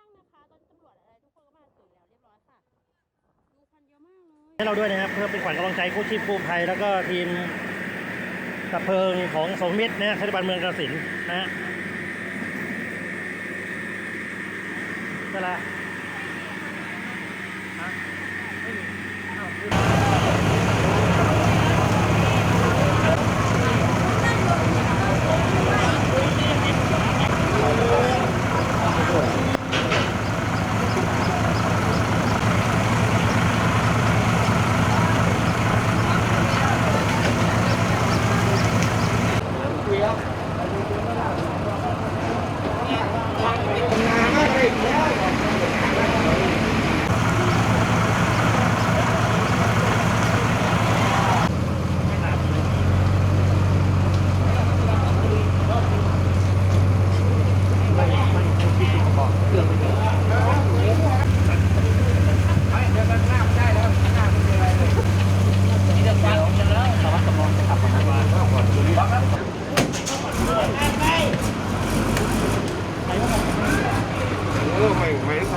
ช่างนะคะ ตอนนี้ตำรวจอะไรทุกคนก็มาถึงแล้วเรียบร้อยค่ะ ดูควันเยอะมากเลย ให้เราด้วยนะครับเพื่อเป็นขวัญกำลังใจกู้ชีพกู้ภัยแล้วก็ทีมดับเพลิงของสมมิตรนะฮะเทศบาลเมืองกาฬสินธุ์นะฮะเวลาฮะ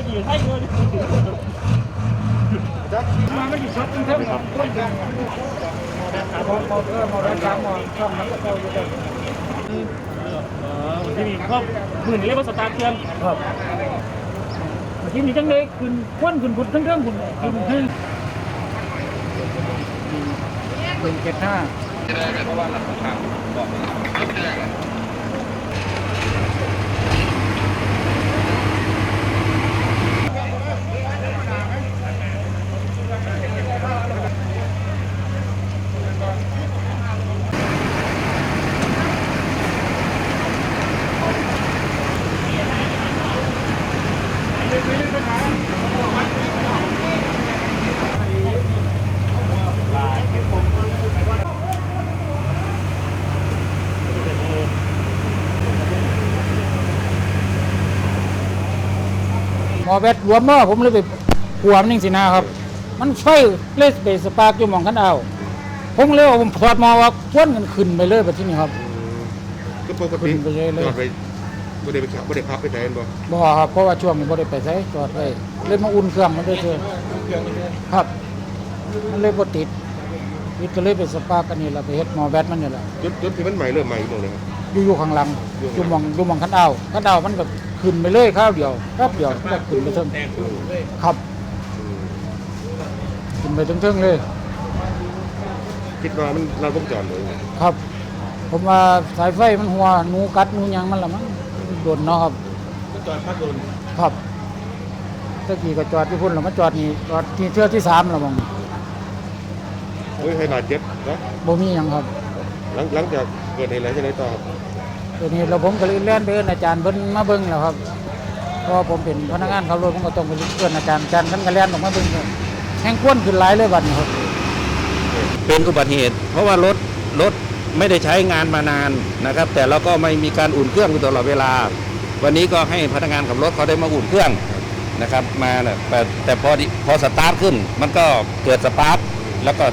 จะกี่ให้เงินมาไม่กี่ช็อตเท่ากับต้นกันมองมองเออมองร้านค้ามองช่องนั้นก็เข้าอยู่กันที่มีครอบมื่นเรียกว่าสตาร์ทเครื่องครับที่มีจังเลยคุณควนคุณบุญทั้งเรื่องคุณคุณทั้งหนึ่งเจ็ดห้าหมอ แบตรวมเนาะผมเลยไปขวมนิ่งสินะครับ มันไฟเลยไปสปาร์กอยู่หมองกันเอา ผมเลยว่าผมถอดหมอว่าควนกันขึ้นไปเลยแบบที่นี่ครับก็ปกติขึ้นไปเลยเลย จอดไปบ่ได้ไปขับบ่ได้ขับไปไหนบ่บ่ครับเพราะว่าช่วงนี้บ่ได้ไปใช้จอดไว้เลยมาอุ่นเครื่องมันด้วยเถอะครับ มันเลยบ่ติดติดก็เลยไปสปาร์กกันนี่ล่ะไปเฮ็ดหมอแบตมันนี่ล่ะ จนจนที่มันใหม่เริ่มใหม่หมดเลยครับ อยู่อยู่ข้างหลังอยู่อยู่หมองอยู่หมองคันเอาคันเอามันก็ขึ้นไปเลยข้าวเดียวแป๊บเดียวก็ขึ้นไปเทิงครับอืมขึ้นไปเทิงๆเลยคิดว่ามันเราต้องจอดเลยครับ ผมว่าสายไฟมันหัวหนูกัดหนูหยังมันละมั้งโดนเนาะครับจอดพักโดนครับตะกี้ก็จอดที่พุ่นแล้วมาจอดนี่จอดที่เทื่อที่สามแล้วมั้งเฮ้ยให้บาดเจ็บนะบ่มีหยังครับ หลังหลังจากเกิดเหตุอะไรที่ไหนต่อครับตัวนี้เราผมก็เลยเล่นไปเอิ้นอาจารย์เพิ่นมาเบิ่งแล้วครับเพราะว่าผมเป็นพนักงานขับรถผมก็ต้องไปเอิ้นอาจารย์อาจารย์ท่านก็เล่นออกมาเบิ่งครับแห้งควนขึ้นหลายเลยบัดนี้ครับ เป็นอุบัติเหตุ เพราะว่ารถรถไม่ได้ใช้งานมานานนะครับ แต่เราก็ไม่มีการอุ่นเครื่องอยู่ตลอดเวลา วันนี้ก็ให้พนักงานขับรถเขาได้มาอุ่นเครื่องนะครับมาน่ะแต่แต่พอดิพอสตาร์ทขึ้น มันก็เกิดสปาร์คแล้วก็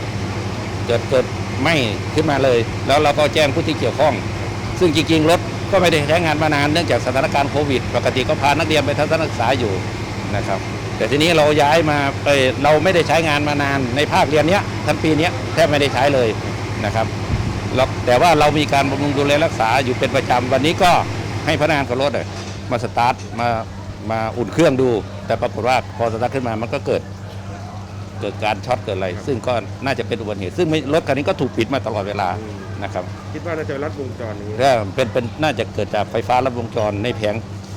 เกิดเกิดไหม้ขึ้นมาเลย แล้วเราก็แจ้งผู้ที่เกี่ยวข้อง ซึ่งจริงๆรถก็ไม่ได้ใช้งานมานานเนื่องจากสถานการณ์โควิด ปกติก็พานักเรียนไปทัศนศึกษาอยู่นะครับแต่ทีนี้เราย้ายมาไปเราไม่ได้ใช้งานมานานในภาคเรียนเนี้ยทั้งปีเนี้ยแทบไม่ได้ใช้เลยนะครับแแต่ว่าเรามีการบำรุงดูแลรักษาอยู่เป็นประจำวันนี้ก็ให้พนักงานขับรถน่ะมาสตาร์ทมามาอุ่นเครื่องดู แต่ปรากฏว่าพอสตาร์ทขึ้นมามันก็เกิด เกิดการช็อตเกิดอะไร ซึ่งก็น่าจะเป็นอุบัติเหตุ ซึ่งไม่รถคันนี้ก็ถูกปิดมาตลอดเวลานะครับคิดว่าน่าจะรัดวงจรอย่างนี้ ก็เป็นเป็นน่าจะเกิดจากไฟฟ้าลัดวงจรในแผง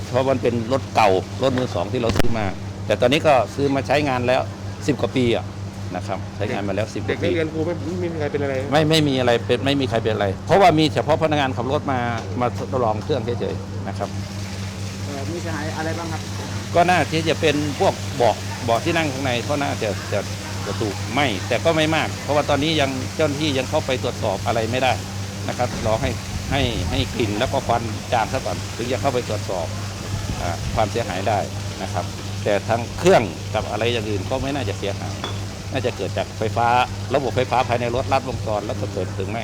เพราะมันเป็นรถเก่ารถมือสองที่เราซื้อมา แต่ตอนนี้ก็ซื้อมาใช้งานแล้ว 10 กว่าปีอะนะครับใช้งานมาแล้ว 10กเด็กว่านัปี กเรียนครูไม่ไม่มีใครเป็นอะไร ไม่ไม่มีอะไรเป็นไม่มีใครเป็นอะไร เพราะว่ามีเฉพาะพนักงานขับรถมามาทดลองเครื่องเฉยๆนะครับมมีเสียหายอะไรบ้างครับ ก็น่าที่จะเป็นพวกเบาะ เบาะที่นั่งข้างในก็น่าจะจะจะถูกไหมแต่ก็ไม่มาก เพราะว่าตอนนี้ยังเจ้าหน้าที่ยังเข้าไปตรวจสอบอะไรไม่ได้นะครับรอให้ให้ให้กลิ่นแล้วก็ควันจางซะก่อนถึงจะเข้าไปตรวจสอบอความเสียหายได้นะครับ แต่ทางเครื่องกับอะไรอย่างอื่นก็ไม่น่าจะเสียหายน่าจะเกิดจากไฟฟ้า ระบบไฟฟ้าภายในรถลัดวงจรแล้วก็เกิดถึงไหม